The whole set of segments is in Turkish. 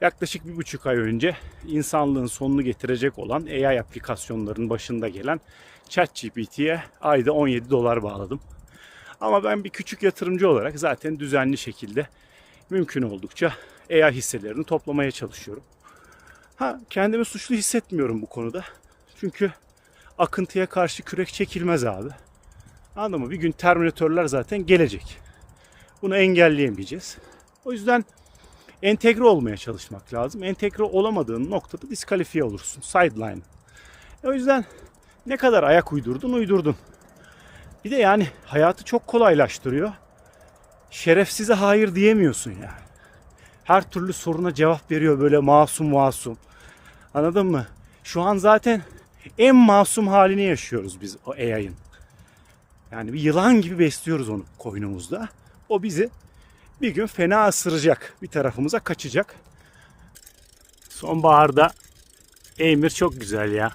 Yaklaşık bir buçuk ay önce insanlığın sonunu getirecek olan AI aplikasyonların başında gelen ChatGPT'ye ayda 17 dolar bağladım. Ama ben bir küçük yatırımcı olarak zaten düzenli şekilde mümkün oldukça AI hisselerini toplamaya çalışıyorum. Ha kendimi suçlu hissetmiyorum bu konuda. Çünkü akıntıya karşı kürek çekilmez abi. Anladın mı? Bir gün Terminatörler zaten gelecek. Bunu engelleyemeyeceğiz. O yüzden entegre olmaya çalışmak lazım. Entegre olamadığın noktada diskalifiye olursun. Sideline. O yüzden ne kadar ayak uydurdun uydurdun. Bir de yani hayatı çok kolaylaştırıyor. Şerefsize hayır diyemiyorsun yani. Her türlü soruna cevap veriyor böyle masum masum. Anladın mı? Şu an zaten en masum halini yaşıyoruz biz o AI'ın. Yani bir yılan gibi besliyoruz onu koynumuzda. O bizi bir gün fena ısıracak. Bir tarafımıza kaçacak. Sonbaharda Eymir çok güzel ya.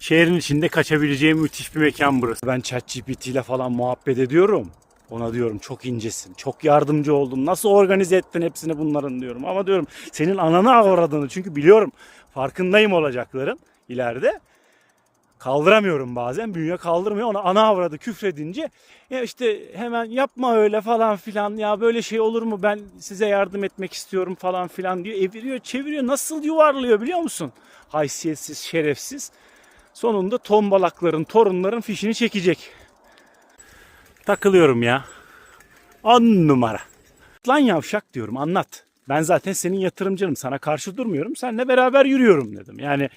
Şehrin içinde kaçabileceğim müthiş bir mekan burası. Ben ChatGPT ile falan muhabbet ediyorum. Ona diyorum çok incesin, çok yardımcı oldun. Nasıl organize ettin hepsini bunların diyorum. Ama diyorum senin ananı avradığını çünkü biliyorum farkındayım olacakların ileride. Kaldıramıyorum bazen. Bünye kaldırmıyor. Ona ana avradı küfredince ya işte hemen yapma öyle falan filan ya böyle şey olur mu ben size yardım etmek istiyorum falan filan diyor. Eviriyor çeviriyor nasıl yuvarlıyor biliyor musun? Haysiyetsiz şerefsiz. Sonunda tombalakların torunların fişini çekecek. Takılıyorum ya. On numara. Lan yavşak diyorum anlat. Ben zaten senin yatırımcınım. Sana karşı durmuyorum. Seninle beraber yürüyorum dedim. Yani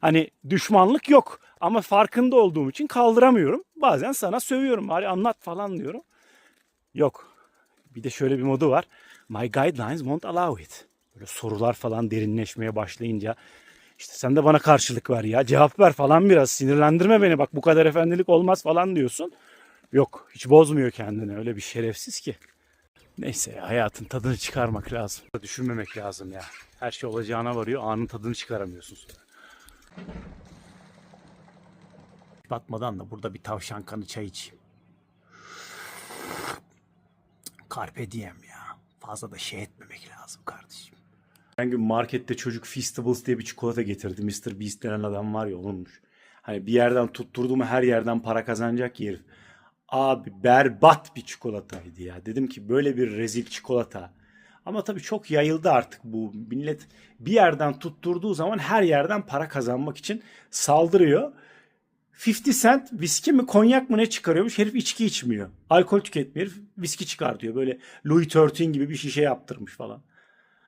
hani düşmanlık yok. Ama farkında olduğum için kaldıramıyorum. Bazen sana sövüyorum. Bari anlat falan diyorum. Yok. Bir de şöyle bir modu var. My guidelines won't allow it. Böyle sorular falan derinleşmeye başlayınca işte sen de bana karşılık ver ya. Cevap ver falan biraz. Sinirlendirme beni. Bak bu kadar efendilik olmaz falan diyorsun. Yok hiç bozmuyor kendini. Öyle bir şerefsiz ki. Neyse ya, hayatın tadını çıkarmak lazım. Düşünmemek lazım ya. Her şey olacağına varıyor. Anın tadını çıkaramıyorsun sonra. Batmadan da burada bir tavşan kanı çay içeyim. Carpe diem ya. Fazla da şey etmemek lazım kardeşim. Ben gün markette çocuk Feastables diye bir çikolata getirdi. Mr. Beast denen adam var ya onunmuş. Hani bir yerden tutturdu her yerden para kazanacak herif. Abi berbat bir çikolataydı ya. Dedim ki böyle bir rezil çikolata. Ama tabii çok yayıldı artık bu. Millet bir yerden tutturduğu zaman her yerden para kazanmak için saldırıyor. 50 cent viski mi konyak mı ne çıkarıyormuş. Herif içki içmiyor. Alkol tüketmiyor. Herif viski çıkartıyor. Böyle Louis XIII gibi bir şişe yaptırmış falan.